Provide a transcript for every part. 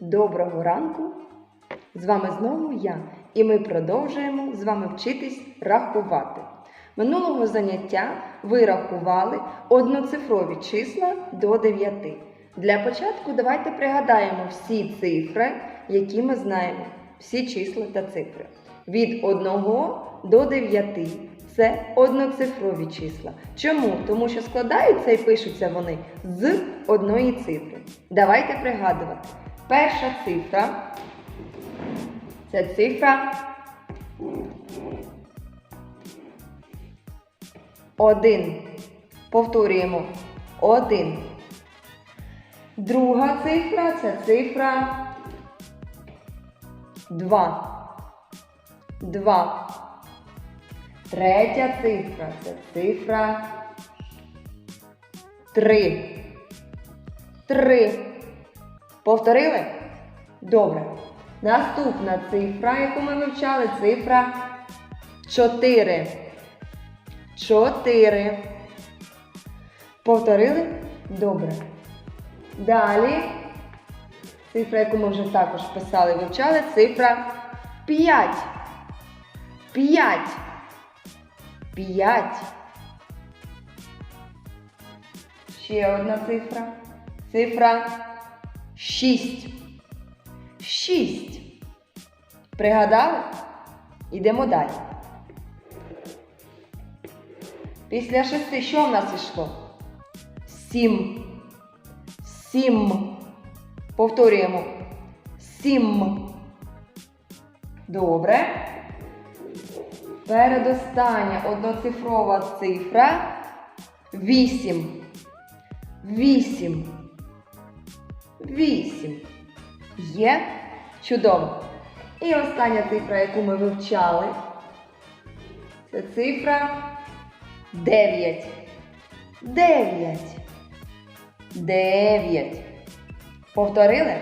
Доброго ранку! З вами знову я, і ми продовжуємо з вами вчитись рахувати. Минулого заняття ви рахували одноцифрові числа до 9. Для початку давайте пригадаємо всі цифри, які ми знаємо, всі числа та цифри. Від 1 до 9 це одноцифрові числа. Чому? Тому що складаються і пишуться вони з одної цифри. Давайте пригадувати. Перша цифра це цифра 1. Повторюємо 1. Друга цифра це цифра 2. 2. Третя цифра це цифра 3. 3. Повторили? Добре. Наступна цифра, яку ми вивчали, цифра 4. 4. Повторили? Добре. Далі. Цифра, яку ми вже також писали, вивчали, цифра 5. 5. 5. Ще одна цифра. Цифра 6. 6. Пригадали? Йдемо далі. Після шести що в нас ішло? Сім. Сім. Повторюємо. Сім. Добре. Передостання одноцифрова цифра. Вісім. Вісім. Вісім. Є. Чудово. І остання цифра, яку ми вивчали, це цифра 9. 9. 9. Повторили?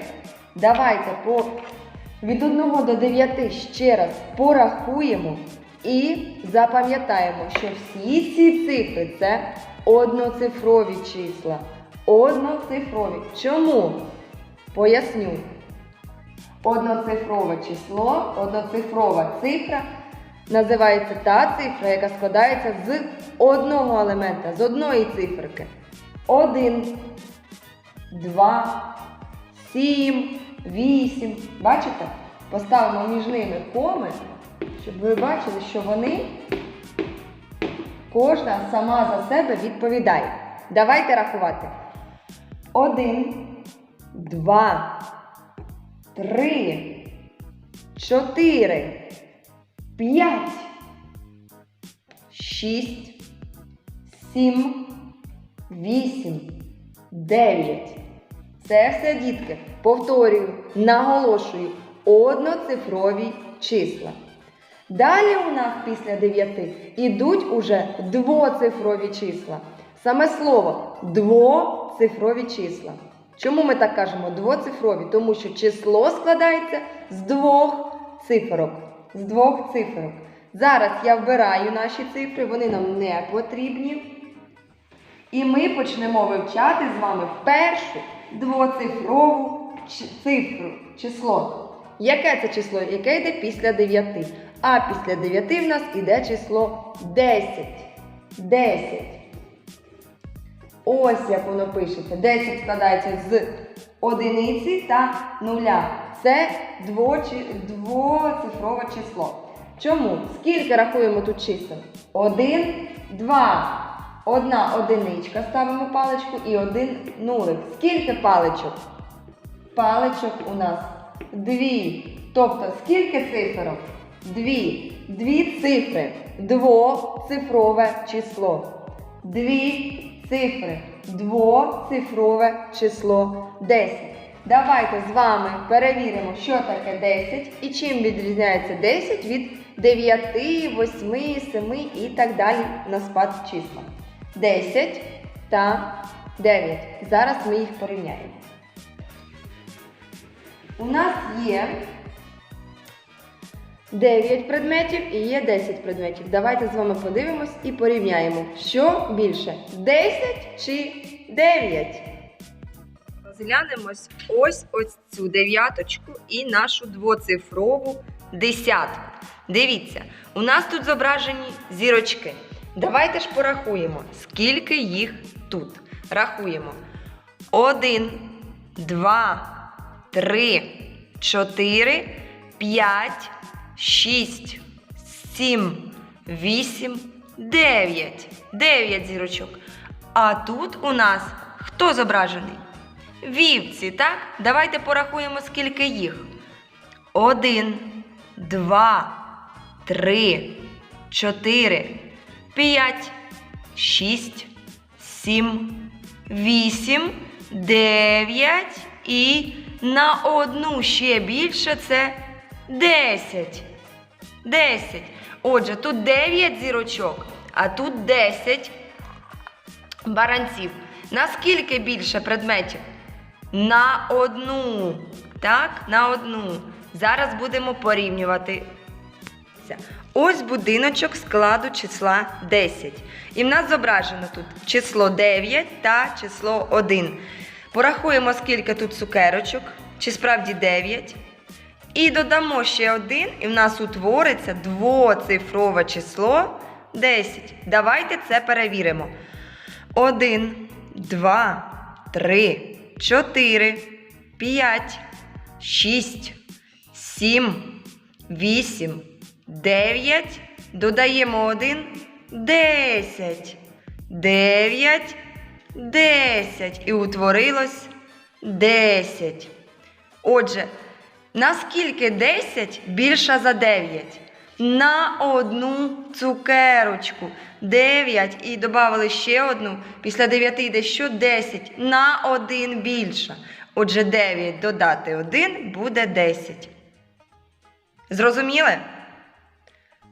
Давайте по від 1 до 9 ще раз порахуємо і запам'ятаємо, що всі ці цифри це одноцифрові числа. Одноцифрові. Чому? Поясню. Одноцифрове число, одноцифрова цифра називається та цифра, яка складається з одного елемента, з одної циферки. Один, два, сім, вісім. Бачите? Поставимо між ними коми, щоб ви бачили, що вони кожна сама за себе відповідає. Давайте рахувати. Один, два, три, чотири, п'ять, шість, сім, вісім, дев'ять. Це все, дітки, повторюю, наголошую, одноцифрові числа. Далі у нас після 9 ідуть уже двоцифрові числа. Саме слово двоцифрові числа. Чому ми так кажемо двоцифрові? Тому що число складається з двох циферок. З двох циферок. Зараз я вбираю наші цифри, вони нам не потрібні. І ми почнемо вивчати з вами першу двоцифрову цифру, число. Яке це число? Яке йде після 9? А після 9 в нас іде число 10. 10. Ось як воно пишеться. 10 складається з одиниці та нуля. Це двоцифрове число. Чому? Скільки рахуємо тут чисел? Один, два. Одна одиничка ставимо паличку і один нулик. Скільки паличок? Паличок у нас дві. Тобто, скільки циферок? Дві. Дві цифри. Двоцифрове число. Дві цифри. Двоцифрове число 10. Давайте з вами перевіримо, що таке 10 і чим відрізняється 10 від 9, 8, 7 і так далі на спад числа. 10 та 9. Зараз ми їх порівняємо. У нас є 9 предметів і є 10 предметів. Давайте з вами подивимось і порівняємо, що більше 10 чи 9. Розглянемось ось ось цю дев'яточку і нашу двоцифрову десятку. Дивіться, у нас тут зображені зірочки. Давайте ж порахуємо, скільки їх тут. Рахуємо. Один, два, три, чотири, п'ять, шість, сім, вісім, дев'ять. Дев'ять зірочок. А тут у нас хто зображений? Вівці, так? Давайте порахуємо, скільки їх. Один, два, три, чотири, п'ять, шість, сім, вісім, дев'ять і на одну ще більше це десять. Десять. Отже, тут дев'ять зірочок, а тут десять баранців. Наскільки більше предметів? На одну. Так, на одну. Зараз будемо порівнювати. Ось будиночок складу числа 10. І в нас зображено тут число 9 та число 1. Порахуємо, скільки тут цукерочок, чи справді 9. І додамо ще один, і в нас утвориться двоцифрове число 10. Давайте це перевіримо. 1, 2, 3, 4, 5, 6, 7, 8, 9. Додаємо 1, 10. 9, 10. І утворилось 10. Отже, наскільки 10 більша за 9? На одну цукерочку. 9 і додали ще одну. Після 9 йде що 10. На один більша. Отже, 9 додати 1 буде 10. Зрозуміли?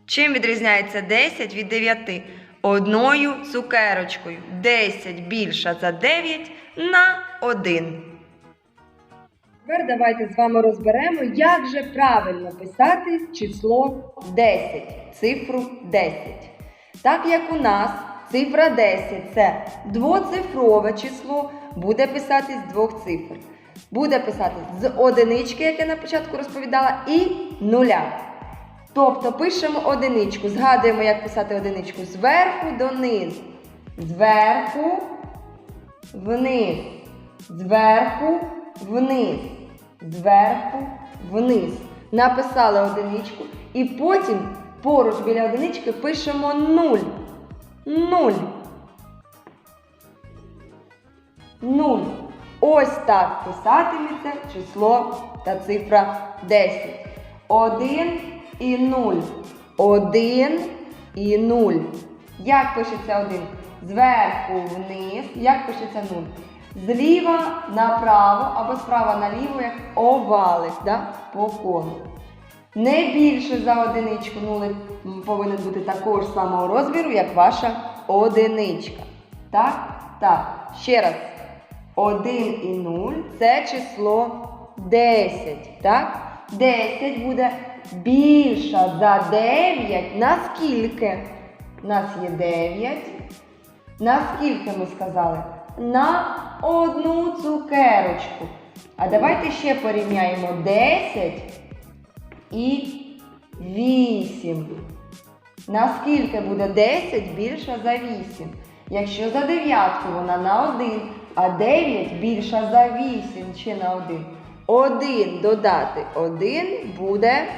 Чим відрізняється 10 від 9? Одною цукерочкою. 10 більша за 9 на 1. Тепер давайте з вами розберемо, як же правильно писати число 10, цифру 10. Так як у нас цифра 10 це двоцифрове число, буде писати з двох цифр. Буде писати з одинички, як я на початку розповідала, і нуля. Тобто пишемо одиничку, згадуємо, як писати одиничку зверху донизу. Зверху вниз. Зверху вниз. Зверху вниз. Написали одиничку. І потім поруч біля одинички пишемо нуль. Нуль. Нуль. Ось так писатиметься число та цифра 10. 1 і 0. 1 і 0. Як пишеться 1? Зверху вниз. Як пишеться 0? Зліва направо або справа наліво, як овалик, да? по колу. Не більше за одиничку нулик повинен бути такого ж самого розміру, як ваша одиничка. Так? Так. Ще раз. 1 і 0 це число 10. Так? 10 буде більша за 9. Наскільки? У нас є 9. Наскільки ми сказали? На одну цукерочку. А давайте ще порівняємо 10 і 8. Наскільки буде 10 більша за 8? Якщо за дев'ятку вона на 1, а 9 більша за 8 чи на 1. 1 додати 1 буде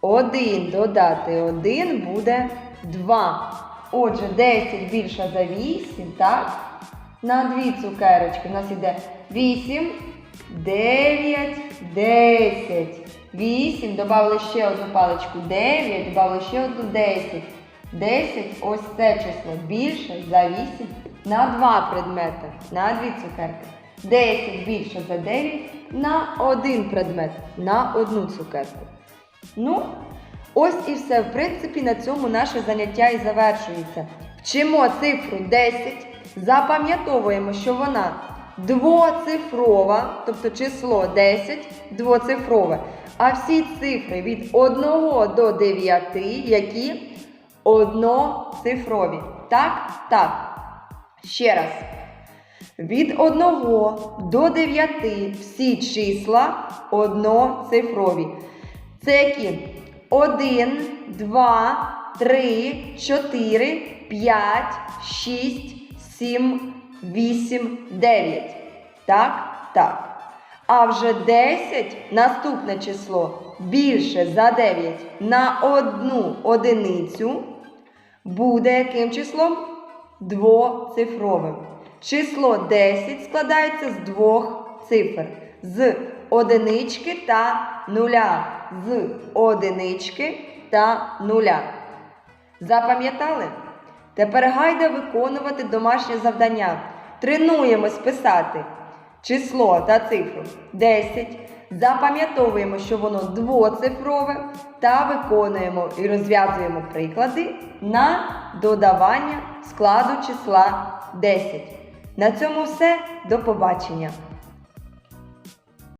1 додати 1 буде 2. Отже, 10 більша за 8, так? На дві цукерочки. У нас іде 8, 9, 10. 8, додали ще одну паличку 9, додали ще одну 10. 10, ось це число більше за 8 на 2 предмети, на 2 цукерки. 10 більше за 9 на 1 предмет, на одну цукерку. Ну, ось і все. В принципі, на цьому наше заняття і завершується. Вчимо цифру 10, запам'ятовуємо, що вона двоцифрова, тобто число 10 двоцифрове. А всі цифри від 1 до 9, які одноцифрові. Так? Так. Ще раз. Від 1 до 9 всі числа одноцифрові. Це які? 1, 2, 3, 4, 5, 6, 7, 8, 9. Так? Так. А вже 10 наступне число більше за 9 на одну одиницю буде яким числом? Двоцифровим. Число 10 складається з двох цифр. З одинички та нуля. З одинички та нуля. Запам'ятали? Тепер гайда виконувати домашнє завдання. Тренуємось писати число та цифру 10. Запам'ятовуємо, що воно двоцифрове, та виконуємо і розв'язуємо приклади на додавання складу числа 10. На цьому все. До побачення!